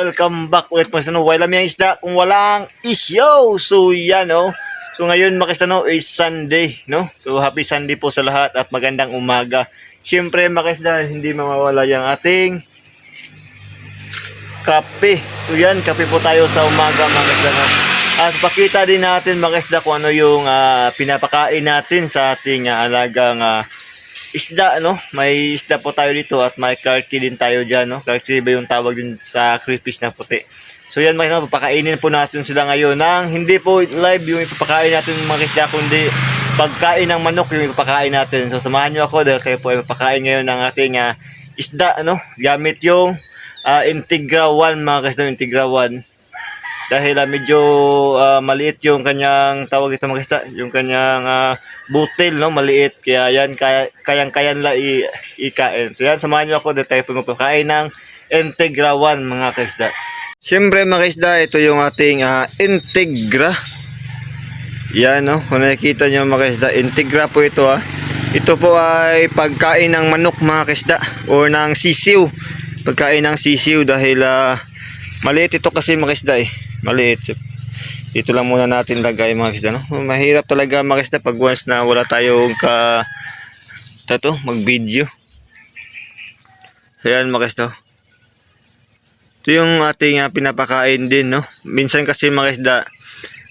Welcome back ulit mga kasano. Wala may isda kung walang isyo. So yan no. So ngayon mga kasano is Sunday no. So happy Sunday po sa lahat at magandang umaga. Siyempre mga kasano hindi mawawala yung ating kape. So yan kape po tayo sa umaga mga kasano. At pakita din natin mga kasda kung ano yung ah, pinapakain natin sa ating ah, alagang ah, isda, no? May isda po tayo dito at may karki din tayo dyan, no? Karki ba yung tawag din sa crayfish na puti. So yan mga kasama, papakainin po natin sila ngayon ng hindi po live yung ipapakain natin mga isda, kundi pagkain ng manok yung ipapakain natin. So samahan nyo ako dahil kayo po ay papakain ngayon ng ating ah, isda, no? Gamit yung ah, Integra 1 mga kasda, Integra 1 dahil ah, medyo ah, maliit yung kanyang tawag ito mga isda, yung kanyang ah, butil no? Maliit. Kaya yan kaya kayang kayan la i, ikain. So yan samahan niyo ako. Dito tayo pumapakain ng Integra 1 mga kaisda. Siyempre mga kaisda ito yung ating ah, Integra. Yan no? Kung nakikita niyo mga kaisda Integra po ito ah. Ito po ay pagkain ng manok mga kaisda o ng sisiw. Pagkain ng sisiw dahil ah, maliit ito kasi mga kaisda eh. Maliit dito lang muna natin lagay mga kisda no? Mahirap talaga mga kisda pag once na wala tayong ka tato mag video so yan mga kisda ito yung ating ah, pinapakain din no? Minsan kasi mga kisda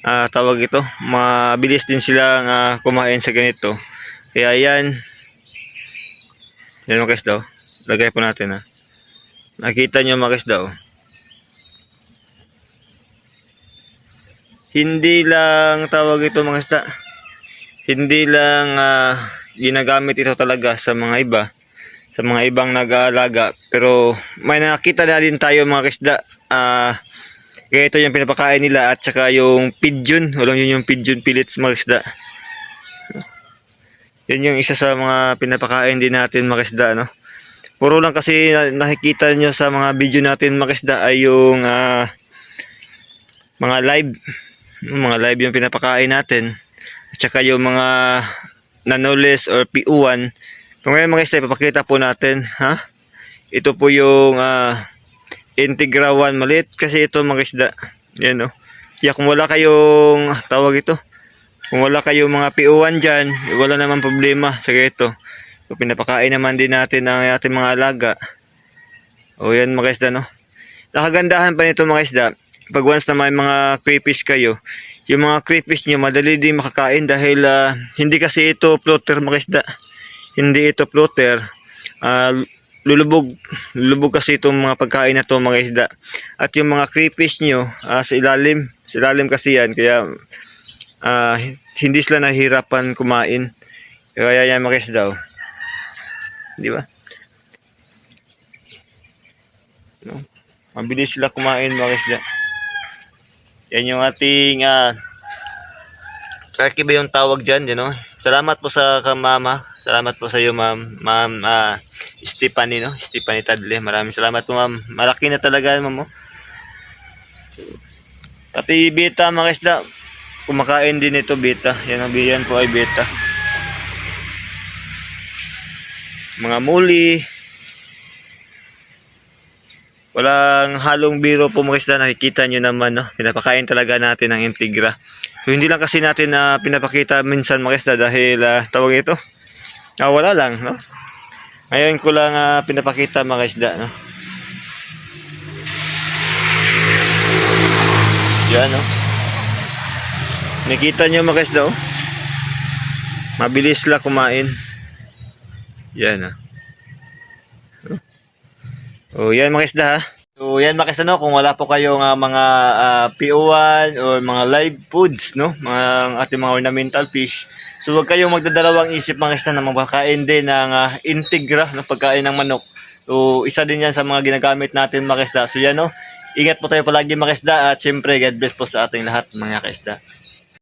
ah, tawag ito mabilis din silang ah, kumain sa ganito. Kaya yan. Yan mga kisda oh. lagay po natin ha nakita nyo mga kisda oh hindi lang tawag ito mga isda. Hindi lang ah, ginagamit ito talaga sa mga iba sa mga ibang nag-aalaga. Pero may nakita na din tayo mga kisda ah kaya ito yung pinapakain nila at saka yung pigeon. Walang yun yung pigeon pellets mga kisda yun yung isa sa mga pinapakain din natin mga kisda no? Puro lang kasi na- nakikita nyo sa mga video natin mga kisda ay yung ah, mga live mga live yung pinapakain natin. At saka yung mga nanoles or PU1 so ngayon mga isla ipapakita po natin ha? Ito po yung ah, Integra 1 maliit kasi ito mga isda. Yan o kaya kung wala kayong tawag ito. Kung wala kayong mga PU1 dyan wala naman problema. Sa ito. So, pinapakain naman din natin ang ating mga alaga. O yan mga isda no? Nakagandahan pa nito mga isda pag once na may mga crayfish kayo, yung mga crayfish nyo madali din makakain dahil ah, hindi kasi ito floater mga isda. Hindi ito floater. Ah, lulubog, lulubog kasi itong mga pagkain na to mga isda. At yung mga crayfish nyo ah, sa ilalim, sa ilalim kasi yan kaya ah, hindi sila nahihirapan kumain. Kaya yan mga isda. oh. Di ba? No? Mabilis sila kumain mga isda. Yan yung ating ah Turkey ba yung tawag dyan, you know? Salamat po sa kamama. Salamat po sa iyo, ma'am. Ma'am ah Stephanie, no? Stephanie Tadle. Maraming salamat po, ma'am. Malaki na talaga, ma'am. Oh. Pati beta, mga isda. Kumakain din ito, beta. Yan ang yan po ay beta. Mga muli. Walang halong biro po mga isda. Nakikita nyo naman, no? Pinapakain talaga natin ng Integra. So, hindi lang kasi natin na pinapakita minsan mga isda dahil ah, tawag ito. Ah, wala lang, no? Ngayon ko lang ah, pinapakita mga isda, no? Yan, no? Nakita nyo mga isda, oh? Mabilis sila kumain. Yan, ah. Oh, yan mga isda ha. So, yan mga isda no, kung wala po kayong ah, mga ah, PO1 or mga live foods, no, mga ating mga ornamental fish. So, huwag kayong magdadalawang isip mga isda na magpakain din ng ah, integra, no, pagkain ng manok. So, isa din yan sa mga ginagamit natin mga isda. So, yan no, ingat po tayo palagi mga isda at syempre God bless po sa ating lahat mga kaisda.